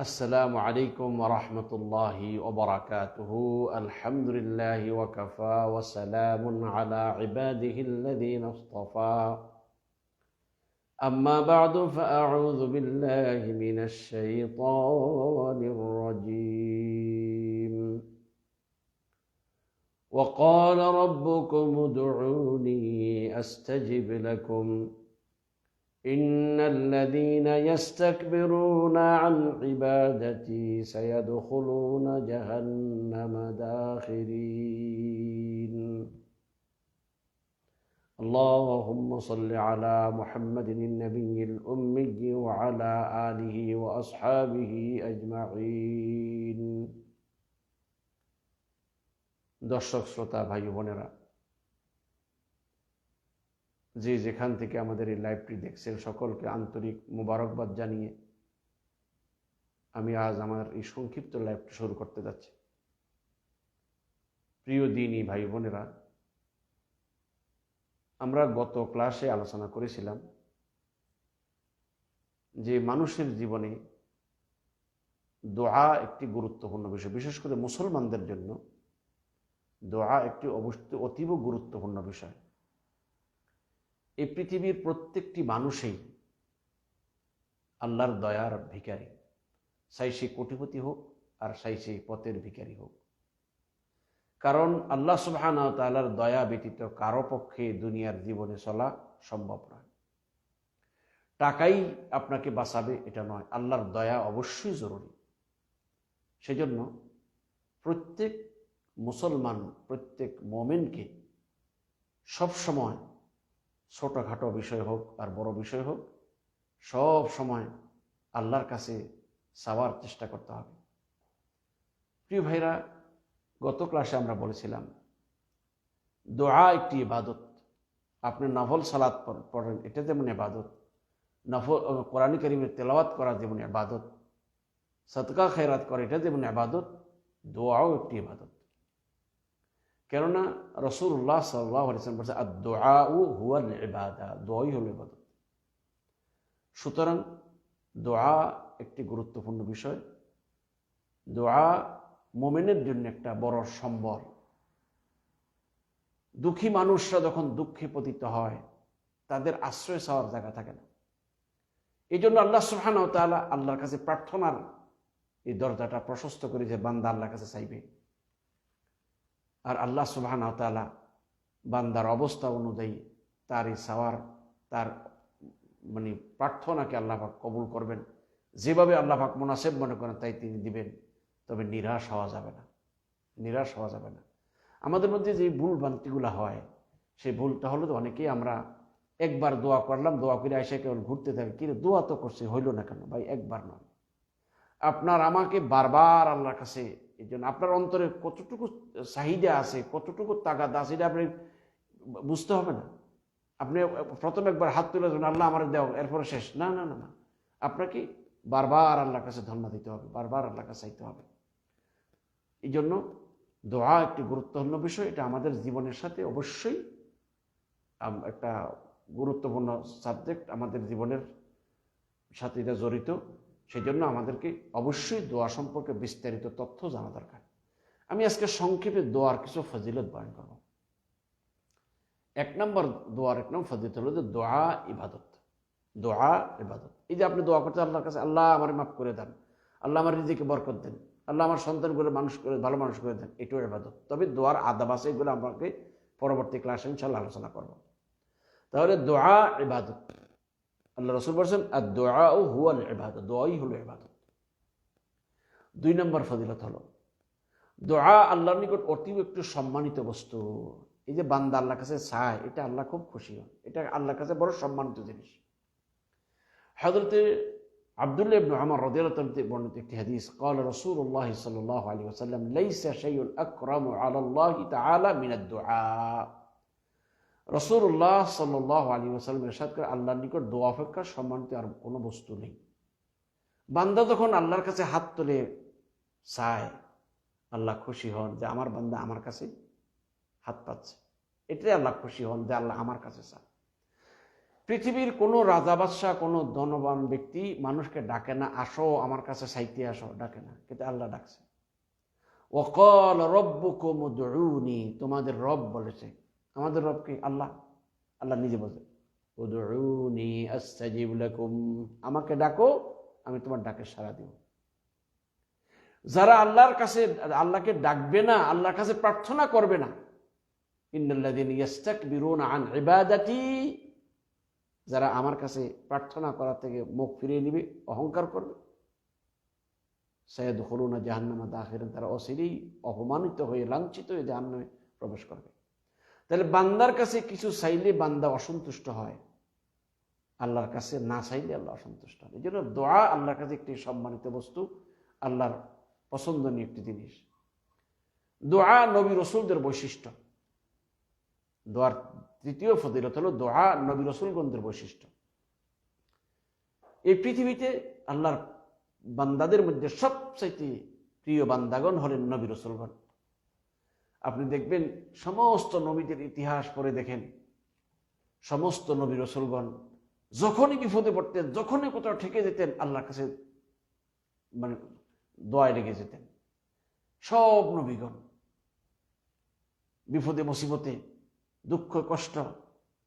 السلام عليكم ورحمة الله وبركاته. الحمد لله وكفى وسلام على عباده الذين اصطفى. أما بعد فأعوذ بالله من الشيطان الرجيم. وقال ربكم ادعوني أستجب لكم. إن الذين يستكبرون عن عبادتي سيدخلون جهنم داخرين اللهم صل على محمد النبي الأمي وعلى آله وأصحابه أجمعين দর্শক শ্রোতা ভাই বোনেরা যে যেখান থেকে আমাদের এই লাইভটি দেখছেন, সকলকে আন্তরিক মোবারকবাদ জানিয়ে আমি আজ আমার এই সংক্ষিপ্ত লাইভটি শুরু করতে যাচ্ছি। প্রিয় দিনই ভাই বোনেরা, আমরা গত ক্লাসে আলোচনা করেছিলাম যে মানুষের জীবনে দোয়া একটি গুরুত্বপূর্ণ বিষয়, বিশেষ করে মুসলমানদের জন্য দোয়া একটি অবশ্যই অতীব গুরুত্বপূর্ণ বিষয়। এই পৃথিবীর প্রত্যেকটি মানুষই আল্লাহর দয়ার ভিকারী সাই সে কোটিপতি হোক আর সাই সে পথের ভিকারী হোক। কারণ আল্লাহ সুবাহান তাল্লার দয়া ব্যতীত কারও পক্ষে দুনিয়ার জীবনে চলা সম্ভব নয়। টাকাই আপনাকে বাঁচাবে, এটা নয়। আল্লাহর দয়া অবশ্যই জরুরি। সেজন্য প্রত্যেক মুসলমান, প্রত্যেক মোমেনকে সবসময় ছোটোখাটো বিষয় হোক আর বড় বিষয় হোক, সব সময় আল্লাহর কাছে চাওয়ার চেষ্টা করতে হবে। প্রিয় ভাইরা, গত ক্লাসে আমরা বলেছিলাম, দোয়া একটি ইবাদত। আপনি নফল সালাদ পড়েন, এটা যেমন ইবাদত। নফল, কোরআন করিমের তেলাওয়াত করা যেমন ইবাদত। সৎকা খেরাত করা, এটা যেমন ইবাদত। দোয়াও একটি ইবাদত। কেননা রসুল্লাহ সাল্লাহ বলছে আর দোয়াউ হুয়াল ইবাদা দোয়াই হল ইবাদত। সুতরাং দোয়া একটি গুরুত্বপূর্ণ বিষয়। দোয়া মোমেনের জন্য একটা বড় সম্বল। দুঃখী মানুষরা যখন দুঃখে পতিত হয়, তাদের আশ্রয় চাওয়ার জায়গা থাকে না। এই জন্য আল্লাহ সুহান তালা আল্লাহর কাছে প্রার্থনার এই দরজাটা প্রশস্ত করে যে বান্দা আল্লাহর কাছে চাইবে। আর আল্লাহ সুবাহান তালা বান্দার অবস্থা অনুযায়ী তার এই সাওয়ার, তার মানে প্রার্থনাকে আল্লাহাক কবুল করবেন। যেভাবে আল্লাহাক মোনাসেব মনে করেন, তাই তিনি দিবেন। তবে নিরাশ হওয়া যাবে না। নিরাশ হওয়া যাবে না। আমাদের মধ্যে যে ভুল ভ্রান্তিগুলো হয়, সেই ভুলটা হলো তো অনেকেই আমরা একবার দোয়া করলাম, দোয়া করে এসে কেবল ঘুরতে থাকি কিন্তু দোয়া তো করছে, হইল না কেন? ভাই, একবার নয়। আপনার আমাকে বারবার আল্লাহর কাছে এই জন্য আপনার অন্তরে কতটুকু চাহিদা আছে, কতটুকু তাগাদ আছে, এটা আপনি বুঝতে হবে না। আপনি প্রথম একবার হাত তুলে দেবেন আল্লাহ আমার দেও, এরপরে শেষ। না না না না। আপনাকে বারবার আল্লাহর কাছে ধন্যবাদ দিতে হবে, বারবার আল্লাহর কাছে চাইতে হবে। এই জন্য দোয়া একটি গুরুত্বপূর্ণ বিষয়, এটা আমাদের জীবনের সাথে অবশ্যই একটা গুরুত্বপূর্ণ সাবজেক্ট আমাদের জীবনের সাথে এটা জড়িত। সেই জন্য আমাদেরকে অবশ্যই দোয়া সম্পর্কে বিস্তারিত তথ্য জানা দরকার। আমি আজকে সংক্ষেপে দোয়ার কিছু ফজিলত বয়ন করব। এক নম্বর দোয়ার এক নম্বর ফজিলত হলো যে দোয়া ইবাদত। দোয়া ইবাদত। এই যে আপনি দোয়া করতে আল্লাহর কাছে, আল্লাহ আমার মাফ করে দেন। আল্লাহ আমার রিজিকে বরকত দেন। আল্লাহ আমার সন্তানগুলো মানুষ করে, ভালো মানুষ করে দেন। এটাও ইবাদত। তবে দোয়ার আদাব আছে, এগুলো আমাকে পরবর্তী ক্লাসে ইনশাল্লাহ আলোচনা করব। তাহলে দোয়া ইবাদত। আল্লাহ রসুল বলছেন আর দোয়া ও হুয়াল এবাদত দোয়াই হলো এবাদত দুই নম্বর ফজিলত হলো, দোয়া আল্লাহর নিকট অতীব একটু সম্মানিত বস্তু। এই যে বান্দা আল্লাহর কাছে চায়, এটা আল্লাহ খুব খুশি হন। এটা আল্লাহর কাছে বড় সম্মানিত জিনিস। হজরতে আব্দুল্লাহ ইবনু আমার রদিয়ালতে বর্ণিত একটি হাদিস কল রসুল্লাহ সাল্লাহ আলী ওসাল্লাম লাইসা শাইউল আকরাম আলাল্লাহ তাআলা রসুল্লাহ সাল্লাহ আলী আসালাম এরশাদ করে আল্লাহর নিকট দোয়া অপেক্ষা সম্মানিত আর কোনো বস্তু নেই। বান্দা যখন আল্লাহর কাছে হাত তুলে চায়, আল্লাহ খুশি হন যে আমার বান্দা আমার কাছে হাত পাচ্ছে। এটাই আল্লাহ খুশি হন যে আল্লাহ আমার কাছে চায়। পৃথিবীর কোনো রাজা বাদশাহ, কোনো ধনবান ব্যক্তি মানুষকে ডাকে না, আসো আমার কাছে সাইতে আসো, ডাকে না, কিন্তু আল্লাহ ডাকছে। ওকল রব্বুকুম উদউনি, তোমাদের রব বলেছে আমাদের রব কি আল্লাহ আল্লাহ নিজে বলছে আমাকে ডাকো, আমি তোমার ডাকে সাড়া দিব। যারা আল্লাহর কাছে, আল্লাহকে ডাকবে না, আল্লাহর কাছে প্রার্থনা করবে না যারা আমার কাছে প্রার্থনা করা থেকে মুখ ফিরিয়ে নিবে, অহংকার করবে। সৈয়দ হলুনা জাহান্নামা দাখিরেন, তারা অসিরেই অপমানিত হয়ে লাঞ্ছিত হয়ে জাহান্নামে প্রবেশ করবে। তাহলে বান্দার কাছে কিছু চাইলে বান্দা অসন্তুষ্ট হয়। আল্লাহর কাছে না চাইলে আল্লাহ অসন্তুষ্ট হয়। এই জন্য দোয়া আল্লাহর কাছে একটি সম্মানিত বস্তু, আল্লাহর পছন্দনীয় একটি জিনিস। দোয়া নবী রসুলদের বৈশিষ্ট্য। দোয়ার তৃতীয় ফদিলত হলো দোয়া নবী রসুলগণদের বৈশিষ্ট্য। এই পৃথিবীতে আল্লাহর বান্দাদের মধ্যে সবচাইতে প্রিয় বান্দাগণ হলেন নবী রসুলগণ। আপনি দেখবেন সমস্ত নবীদের ইতিহাস পড়ে দেখেন। সমস্ত নবী রসুলগণ যখনই বিপদে পড়তেন, যখনই কোথাও ঠেকে যেতেন, আল্লাহর কাছে মানে দোয়ায় লেগে যেতেন। সব নবীগণ বিপদে, মুসিবতে, দুঃখ, কষ্ট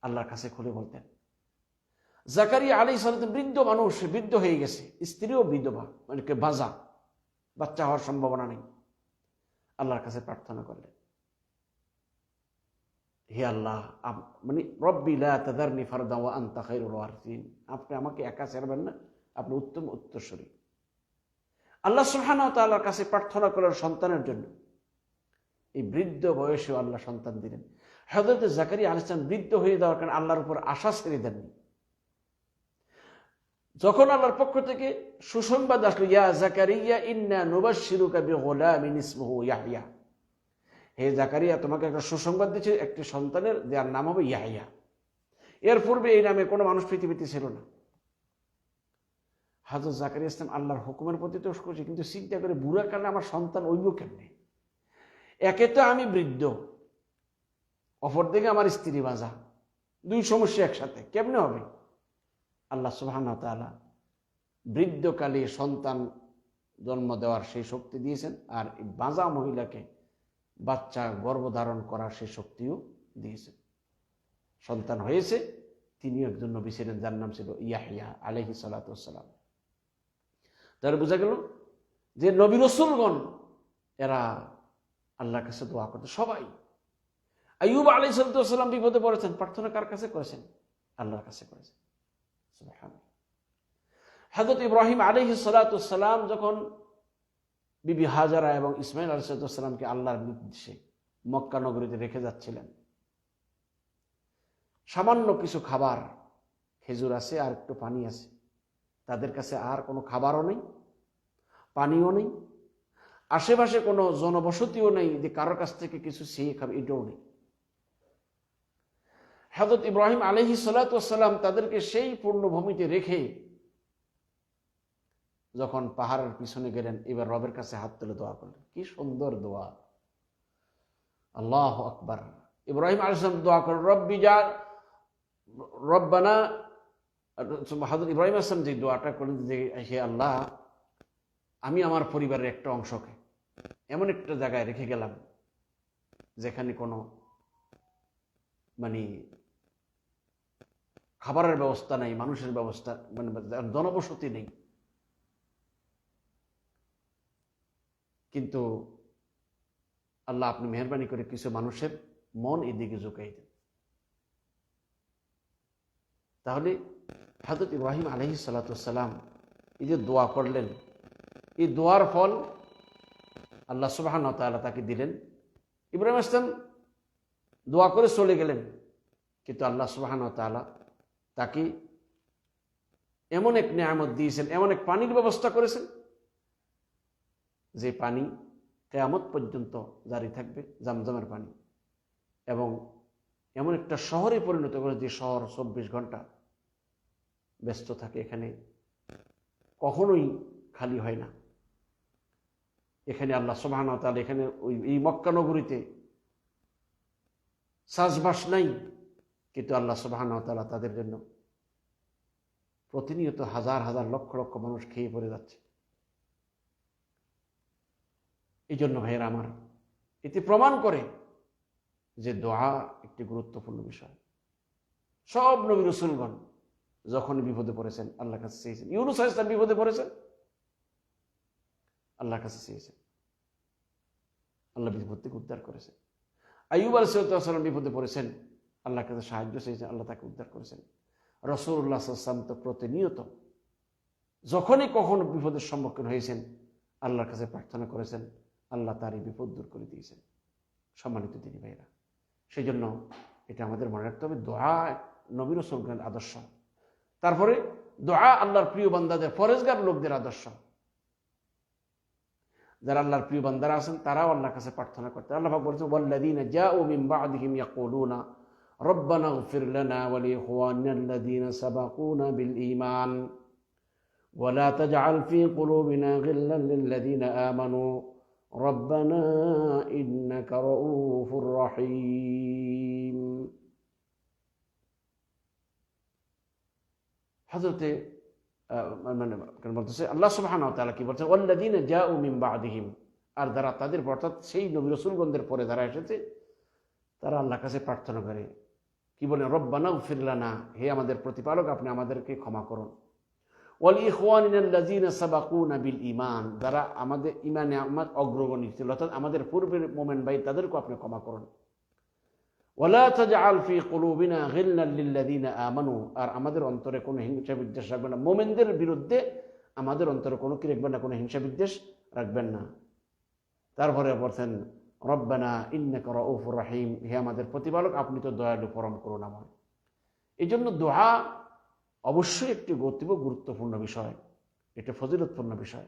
আল্লাহর কাছে খুলে বলতেন। জাকারিয়া আলী সালাম বৃদ্ধ মানুষ বৃদ্ধ হয়ে গেছে, স্ত্রীও বিধবা মানে বাজা, বাচ্চা হওয়ার সম্ভাবনা নেই। আল্লাহর কাছে প্রার্থনা করলেন। হে আল্লাহ মানে রব্বি লা তাদারনি ফারদা ওয়া আনতা খায়রুল ওয়ারিসিন। আপনি আমাকে একা ছাড়বেন না, আপনি উত্তম উত্তরসূরি। আল্লাহ সুবহানাহু ওয়া তাআলার কাছে প্রার্থনা করার সন্তানের জন্য। এই বৃদ্ধ বয়সেও আল্লাহ সন্তান দিলেন। হজরত জাকারি আলিসান বৃদ্ধ হয়ে যাওয়ার কারণে আল্লাহর উপর আশা ছেড়ে দেননি। যখন আল্লাহর পক্ষ থেকে সুসংবাদ আসলো, ইয়া জাকারি জাকারিয়া, ইন্না নুবাশশিরুকা বিগুলামিন ইসমুহু ইয়াহইয়া হে জাকারিয়া, তোমাকে একটা সুসংবাদ দিচ্ছে, একটি সন্তানের, যার নাম হবে ইয়াহিয়া। এর পূর্বে এই নামে কোনো মানুষ পৃথিবীতে ছিল না। হাজর জাকারিয়া ইসলাম আল্লাহর হুকুমের প্রতি তো করছে কিন্তু চিন্তা করে বুড়া কারণে আমার সন্তান ওইব কেমনে? একে তো আমি বৃদ্ধ অপরদিকে আমার স্ত্রী বাজা, দুই সমস্যা একসাথে, কেমনে হবে? আল্লাহ সুবহান বৃদ্ধকালে সন্তান জন্ম দেওয়ার সেই শক্তি দিয়েছেন, আর বাজা মহিলাকে বাচ্চা গর্ভধারণ করার সে শক্তিও দিয়েছেন সন্তান হয়েছে তিনি একজন নবী ছিলেন, যার নাম ছিল ইয়াহিয়া আলহি সালাতাম তাহলে বোঝা গেল যে নবী রসুলগণ, এরা আল্লাহর কাছে দোয়া করতে, সবাই। আইয়ুব আলী সালাম বিপদে পড়েছেন, প্রার্থনা কার কাছে করেছেন? আল্লাহর কাছে করেছেন। হজরত ইব্রাহিম আলহি সালাতাম যখন বিবি হাজারা এবং ইসমাইল আলসালামকে আল্লাহর নির্দেশে মক্কা নগরীতে রেখে যাচ্ছিলেন। সামান্য কিছু খাবার, খেজুর আছে, আর একটু পানি আছে। তাদের কাছে আর কোনো খাবারও নেই, পানিও নেই, আশেপাশে কোনো জনবসতিও নেই, যে কারোর কাছ থেকে কিছু চেয়ে খাবে এটাও নেই। হজরত ইব্রাহিম আলহি সালাতাম তাদেরকে সেই পূর্ণভূমিতে রেখে যখন পাহাড়ের পিছনে গেলেন, এবার রবের কাছে হাত তুলে দোয়া করলেন। কি সুন্দর দোয়া। আল্লাহ আকবার। ইব্রাহিম আলসালাম দোয়া করেন রব্বি যা রব্বানা হাজর ইব্রাহিম আসলাম যে দোয়াটা করলেন, যে হে আল্লাহ, আমি আমার পরিবারের একটা অংশকে এমন একটা জায়গায় রেখে গেলাম, যেখানে কোনো মানে খাবারের ব্যবস্থা নেই, মানুষের ব্যবস্থা মানে জনবসতি নেই। কিন্তু আল্লাহ আপনি মেহরবানি করে কিছু মানুষের মন এদিকে ঝুঁকাই দেন। তাহলে হাজরত ইব্রাহিম আলহি সালাতাম এই যে দোয়া করলেন, এই দোয়ার ফল আল্লাহ সুবাহান তালা তাকে দিলেন। ইব্রাহিম আসলাম দোয়া করে চলে গেলেন, কিন্তু আল্লাহ সুবাহান তালা তাকে এমন এক নিয়ামত দিয়েছেন, এমন এক পানির ব্যবস্থা করেছেন যে পানি কেয়ামত পর্যন্ত জারি থাকবে, জামজামের পানি। এবং এমন একটা শহরে পরিণত করে যে শহর চব্বিশ ঘণ্টা ব্যস্ত থাকে এখানে, কখনোই খালি হয় না। এখানে আল্লাহ তাহলে এখানে ওই, এই মক্কানগরীতে চাষবাস নাই, কিন্তু আল্লাহ সোবাহান তালা তাদের জন্য প্রতিনিয়ত হাজার হাজার লক্ষ লক্ষ মানুষ খেয়ে পড়ে যাচ্ছে। এই জন্য ভাইয়েরা আমার এটি প্রমাণ করে যে দোয়া একটি গুরুত্বপূর্ণ বিষয়। সব নবী রসুলগণ যখন বিপদে পড়েছেন আল্লাহ কাছে চেয়েছেন। ইউনুস ইসলাম বিপদে পড়েছেন? আল্লাহ কাছে চেয়েছেন। আল্লাহ বিপদ থেকে উদ্ধার করেছেন। আইব আলসালাম বিপদে পড়েছেন আল্লাহ কাছে সাহায্য চেয়েছেন, আল্লাহ তাকে উদ্ধার করেছেন। রসুল্লাহ সাল্লাম তো প্রতিনিয়ত যখনই কখনো বিপদের সম্মুখীন হয়েছেন, আল্লাহর কাছে প্রার্থনা করেছেন আল্লাহ তার বিপদ দূর করে দিয়েছেন সম্মানিত তিনি ভাইরা সেই জন্য এটা আমাদের মনে রাখতে হবে দোয়া নবীর সরকারের আদর্শ তারপরে দোয়া আল্লাহর প্রিয় বান্দাদের ফরেজগার লোকদের আদর্শ যারা আল্লাহর প্রিয় বান্দারা আছেন তারাও আল্লাহর কাছে প্রার্থনা করতে আল্লাহ পাক বলেছেন ওয়াল্লাযীনা জাউ মিন বা'দিহিম ইয়াকুলুনা ربنا اغفر لنا ولإخواننا الذين سبقونا بالإيمان ولا تجعل في قلوبنا غلا للذين آمنوا ربنا إنك رؤوف رحيم হজরতে মানে কেন বলতেছে আল্লাহ সুবহানাহু ওয়া তাআলা কি বলছেন ওয়াল্লাযীনা জাউ মিন বা'দিহিম আর যারা তাদের পর অর্থাৎ সেই নবী রাসূলগণদের পরে যারা এসেছে তারা আল্লাহর কাছে প্রার্থনা করে কি বলেন রব্বানা ফিরলানা হে আমাদের প্রতিপালক আপনি আমাদেরকে ক্ষমা করুন ওয়াল ইখওয়ানিনাল্লাযীনা সাবাকুনা বিল ঈমান, যারা আমাদের ঈমানে আমার অগ্রগণী ছিল, অর্থাৎ আমাদের পূর্বের মোমেন ভাই তাদেরকে আপনি ক্ষমা করুন। ওয়ালা তাজআল ফি কুলুবিনা গিল্লাল লিল্লাযীনা আমানু, আর আমাদের অন্তরে কোনো হিংসা বিদ্বেষ রাখবেন না। মোমেনদের বিরুদ্ধে আমাদের অন্তরে কোনো কি রাখবেন না, কোনো হিংসা বিদ্বেষ রাখবেন না। তারপরে বলছেন, রব্বানা ইন্নাকা রাউফুর রাহিম। হে আমাদের প্রতিপালক, আপনি তো দয়ালু পরম করুণাময়। এই জন্য দোয়া অবশ্যই একটি গতিব গুরুত্বপূর্ণ বিষয়। এটা ফজিলতপূর্ণ বিষয়।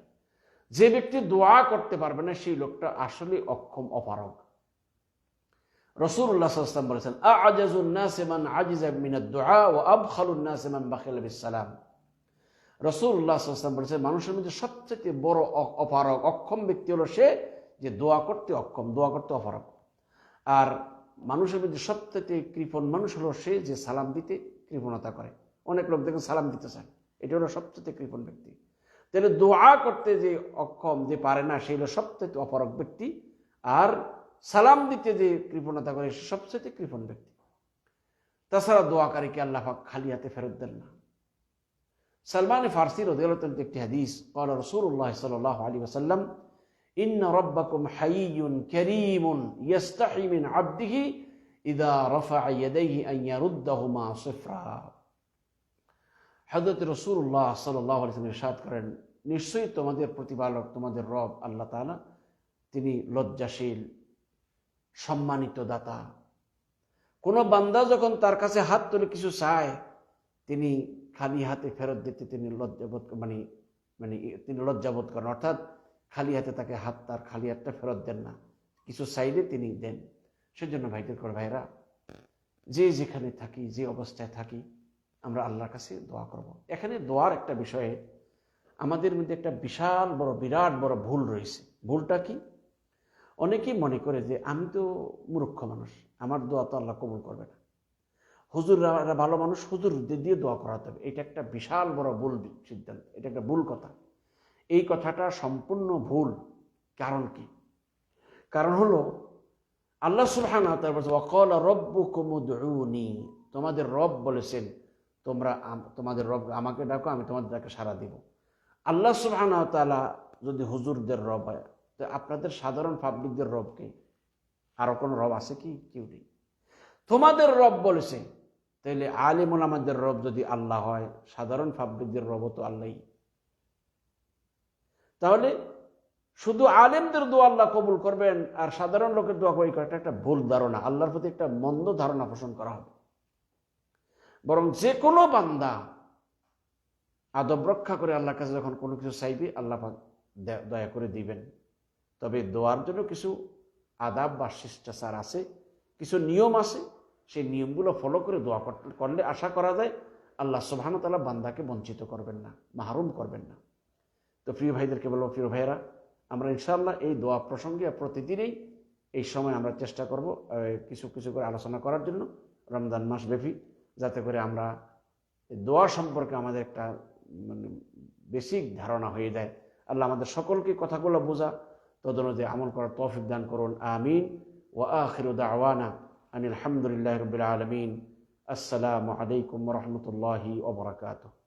যে ব্যক্তি দোয়া করতে পারবে না, সেই লোকটা আসলে অক্ষম, অপারগ। রসুল্লাহ সাল্লাম বলেছেন আজাজুন্নাসেমান আজিজা মিনাদ দোয়া ও আবখালুন্নাসেমান বাখিল বিসালাম রসুল্লাহ সাল্লাম বলেছেন, মানুষের মধ্যে সবচেয়ে বড় অপারগ, অক্ষম ব্যক্তি হলো সে যে দোয়া করতে অক্ষম, দোয়া করতে অপারগ। আর মানুষের মধ্যে সবচেয়ে কৃপণ মানুষ হলো সে যে সালাম দিতে কৃপণতা করে। অনেক লোক দেখুন সালাম দিতে চান। এটা হলো সবচেয়ে কৃপণ ব্যক্তি। তাহলে দোয়া করতে যে অক্ষম, যে পারে না সেই হলো সবচেয়ে অপরক ব্যক্তি। আর সালাম দিতে যে কৃপণতা করে, সে সবচেয়ে কৃপণ ব্যক্তি। তাছাড়া দোয়াকারীকে আল্লাহাক খালি হাতে ফেরত দেন না? সালমান ফার্সি রদিয়ালতন একটি হাদিস কল রসুল্লাহ সাল আলী আসাল্লাম ইন্ন রব্বাকুম হাইয়ুন কেরিমুন ইয়াস্তাহিমিন আব্দিহি ইদা রফা ইয়াদাইহি আন ইয়ারুদ্দাহুমা সিফরা। হজরত রসুল্লাহ সাল্লাহ ইরশাদ করেন, নিশ্চয়ই তোমাদের প্রতিপালক, তোমাদের রব আল্লাহ তালা তিনি লজ্জাশীল, সম্মানিত দাতা। কোনো বান্দা যখন তার কাছে হাত তুলে কিছু চায়, তিনি খালি হাতে ফেরত দিতে তিনি লজ্জাবোধ মানে মানে তিনি লজ্জাবোধ করেন। অর্থাৎ খালি হাতে তাকে হাত, তার খালি হাতটা ফেরত দেন না। কিছু চাইলে তিনি দেন। সেজন্য ভাইদের কর ভাইরা যে যেখানে থাকি, যে অবস্থায় থাকি আমরা আল্লাহর কাছে দোয়া করব। এখানে দোয়ার একটা বিষয়ে আমাদের মধ্যে একটা বিশাল বড়, বিরাট বড় ভুল রয়েছে। ভুলটা কি? অনেকেই মনে করে যে, আমি তো মূর্খ মানুষ, আমার দোয়া তো আল্লাহ কবুল করবে না। হুজুররা ভালো মানুষ, হুজুরদের দিয়ে দোয়া করাতে হবে। এটা একটা বিশাল বড় ভুল সিদ্ধান্ত, এটা একটা ভুল কথা। এই কথাটা সম্পূর্ণ ভুল। কারণ কি? কারণ হলো, আল্লাহ সুলহান তোমাদের রব বলেছেন তোমরা তোমাদের রব আমাকে ডাকো, আমি তোমাদের ডাকে সারা দিব। আল্লাহ সুলহান যদি হুজুরদের রব হয়, তো আপনাদের সাধারণ পাবলিকদের রবকে আরও কোনো রব আছে কি? কেউ নেই। তোমাদের রব বলেছে, তাইলে আলিমুল আমাদের রব যদি আল্লাহ হয়, সাধারণ পাবলিকদের রব তো আল্লাহই। তাহলে শুধু আলেমদের দোয়া আল্লাহ কবুল করবেন, আর সাধারণ লোকের দোয়া করি একটা ভুল ধারণা। আল্লাহর প্রতি একটা মন্দ ধারণা পোষণ করা হবে। বরং যে কোনো বান্দা আদব রক্ষা করে আল্লাহর কাছে যখন কোনো কিছু চাইবে, আল্লাহ দয়া করে দিবেন। তবে দোয়ার জন্য কিছু আদাব বা শিষ্টাচার আছে, কিছু নিয়ম আছে, সেই নিয়মগুলো ফলো করে দোয়া করলে আশা করা যায় আল্লাহ সুবাহানতাল্লাহ বান্দাকে বঞ্চিত করবেন না, মাহরুম করবেন না। তো প্রিয় ভাইদেরকে বলব, প্রিয় ভাইয়েরা, আমরা ইনশাল্লাহ এই দোয়া প্রসঙ্গে প্রতিদিনেই এই সময় আমরা চেষ্টা করব কিছু কিছু করে আলোচনা করার জন্য, রমজান মাস ব্যাপী। যাতে করে আমরা দোয়া সম্পর্কে আমাদের একটা মানে বেসিক ধারণা হয়ে যায়। আল্লাহ আমাদের সকলকে কথাগুলো বোঝা, তদনুযায়ী আমল করার তৌফিক দান করুন। আমিন। ও আখির আওয়ানা আনিল আলহামদুলিল্লাহ রবিল আলমিন। আসসালামু আলাইকুম রহমতুল্লাহি ওবরাকাতুহ